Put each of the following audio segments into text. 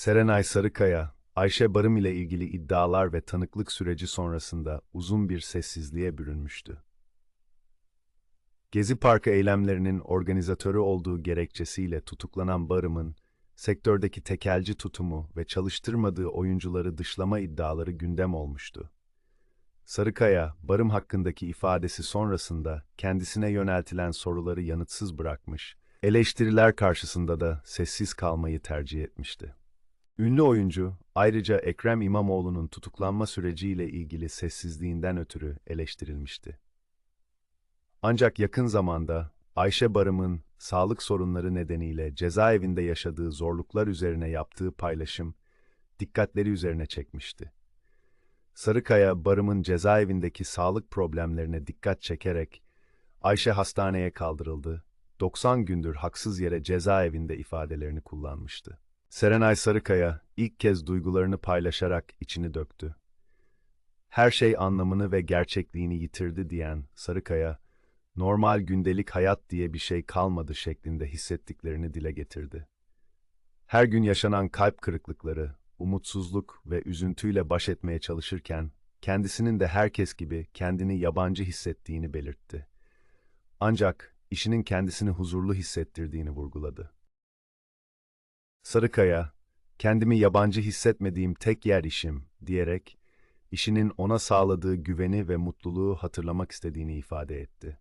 Serenay Sarıkaya, Ayşe Barım ile ilgili iddialar ve tanıklık süreci sonrasında uzun bir sessizliğe bürünmüştü. Gezi Parkı eylemlerinin organizatörü olduğu gerekçesiyle tutuklanan Barım'ın, sektördeki tekelci tutumu ve çalıştırmadığı oyuncuları dışlama iddiaları gündem olmuştu. Sarıkaya, Barım hakkındaki ifadesi sonrasında kendisine yöneltilen soruları yanıtsız bırakmış, eleştiriler karşısında da sessiz kalmayı tercih etmişti. Ünlü oyuncu, ayrıca Ekrem İmamoğlu'nun tutuklanma süreciyle ilgili sessizliğinden ötürü eleştirilmişti. Ancak yakın zamanda Ayşe Barım'ın sağlık sorunları nedeniyle cezaevinde yaşadığı zorluklar üzerine yaptığı paylaşım dikkatleri üzerine çekmişti. Sarıkaya, Barım'ın cezaevindeki sağlık problemlerine dikkat çekerek Ayşe hastaneye kaldırıldı, 90 gündür haksız yere cezaevinde ifadelerini kullanmıştı. Serenay Sarıkaya ilk kez duygularını paylaşarak içini döktü. Her şey anlamını ve gerçekliğini yitirdi diyen Sarıkaya, normal gündelik hayat diye bir şey kalmadı şeklinde hissettiklerini dile getirdi. Her gün yaşanan kalp kırıklıkları, umutsuzluk ve üzüntüyle baş etmeye çalışırken, kendisinin de herkes gibi kendini yabancı hissettiğini belirtti. Ancak işinin kendisini huzurlu hissettirdiğini vurguladı. Sarıkaya, kendimi yabancı hissetmediğim tek yer işim diyerek, işinin ona sağladığı güveni ve mutluluğu hatırlamak istediğini ifade etti.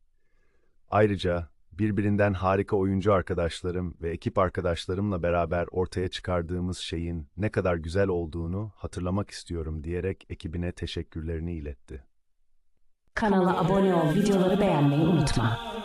Ayrıca birbirinden harika oyuncu arkadaşlarım ve ekip arkadaşlarımla beraber ortaya çıkardığımız şeyin ne kadar güzel olduğunu hatırlamak istiyorum diyerek ekibine teşekkürlerini iletti. Kanala abone ol, videoları beğenmeyi unutma.